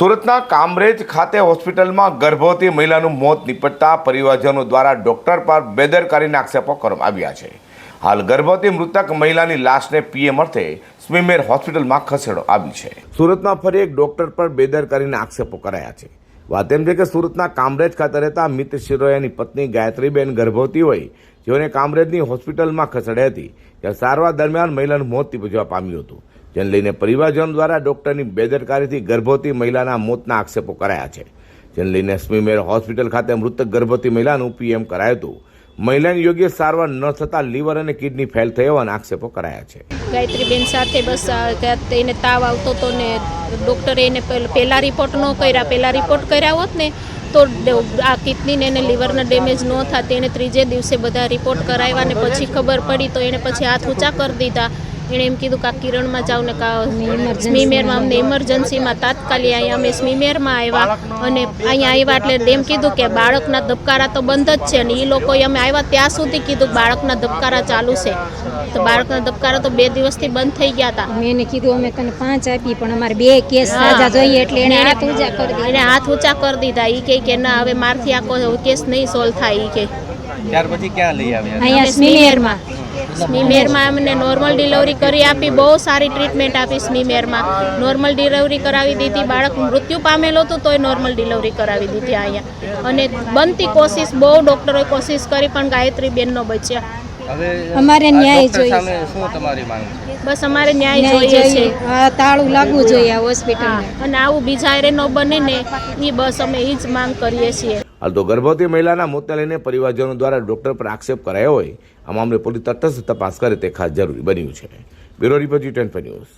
સુરતના કામરેજ ખાતે હોસ્પિટલમાં ગર્ભવતી મહિલાનું મોત નિપજતા પરિવારજનો દ્વારા ડોક્ટર પર બેદરકારીના આક્ષેપો કરવામાં આવ્યા છે. હાલ ગર્ભવતી મૃતક મહિલાની લાશને પીએમ અર્થે સ્મીમેર હોસ્પિટલમાં ખસેડો આવી છે. સુરતમાં ફરી એક ડોક્ટર પર બેદરકારીના આક્ષેપો કરાયા છે. વાત એમ છે કે સુરતના કામરેજ ખાતે રહેતા મિત શિરોયાની પત્ની ગાયત્રીબેન ગર્ભવતી હોય, જેઓને કામરેજની હોસ્પિટલમાં ખસેડી હતી ત્યાં સારવાર દરમિયાન મહિલાનું મોત નિપજવા પામ્યું હતું. જેને લઈને પરિવારજનો દ્વારા ડોક્ટરની બેદરકારીથી ગર્ભવતી મહિલાના મોતના આક્ષેપો કરાયા છે. જેને લઈને સ્મીમેર હોસ્પિટલ ખાતે મૃતક ગર્ભવતી મહિલાનું પીએમ કરાયું હતું. મહિલાની યોગ્ય સારવાર ન થતાં લીવર અને કિડની ફેલ થઈ હોવાના આક્ષેપો કરાયા છે. ગાયત્રીબેન સાથે બસ એને તાવ આવતો હતો ને ડૉક્ટરે એને પહેલાં રિપોર્ટ ન કર્યા. પહેલા રિપોર્ટ કર્યા હોત ને તો આ કિડનીને એને લીવરના ડેમેજ ન થાય એને ત્રીજે દિવસે બધા રિપોર્ટ કરાવ્યા ને પછી ખબર પડી તો એણે પછી હાથ ઊંચા કરી દીધા. એણે એમ કીધું કે આ કિરણમાં જાઓ ને કા સ્મીમેરમાં અમને ઇમરજન્સીમાં તાત્કાલિક અહીંયા અમે સ્મીમેરમાં આવ્યા અને અહીંયા આવ્યા એટલે એમ કીધું કે બાળકના ધબકારા તો બંધ જ છે ને એ લોકોએ અમે આવ્યા ત્યાં સુધી કીધું બાળકના ધબકારા ચાલુ છે. તો બાળકના ધબકારા તો બે દિવસથી બંધ થઈ ગયા હતા. મેં એને કીધું અમે તને પાંચ આપી પણ અમારે બે કેસ સાજા જોઈએ એટલે એને હાથ ઊંચા કરી દીધા. એને હાથ ઊંચા કરી દીધા. એ કહે કે ના હવે મારથી આખો કેસ નહીં સોલ્વ થાય એ કે ત્યાર પછી ક્યાં લઈ આવ્યા? અહીંયા સ્મીમેરમાં. સ્મીમેરમાં અમને નોર્મલ ડિલિવરી કરી આપી બહુ સારી ટ્રીટમેન્ટ આપી સ્મીમેરમાં. નોર્મલ ડિલિવરી કરાવી દીધી બાળક મૃત્યુ પામેલો હતું તોય નોર્મલ ડિલિવરી કરાવી દીધી અહીંયા. અને બનતી કોશિશ બહુ ડૉક્ટરોએ કોશિશ કરી પણ ગાયત્રી બેનનો બચ્યા. અમારે ન્યાય જોઈએ. બસ અમારે ન્યાય ન્યાય જોઈએ છે. તાળું લાગવું જોઈએ હોસ્પિટલ અને આવું બીજા એરે ન બને ને એ બસ અમે એ જ માંગ કરીએ છીએ. હાલ તો ગર્ભવતી મહિલાના મોતને લઈને પરિવારજનો દ્વારા ડોક્ટર પર આક્ષેપ કરાયો હોય, આ મામલે પોલીસ તટસ્થ તપાસ કરે તે ખાસ જરૂરી બન્યું છે. Bureau report news.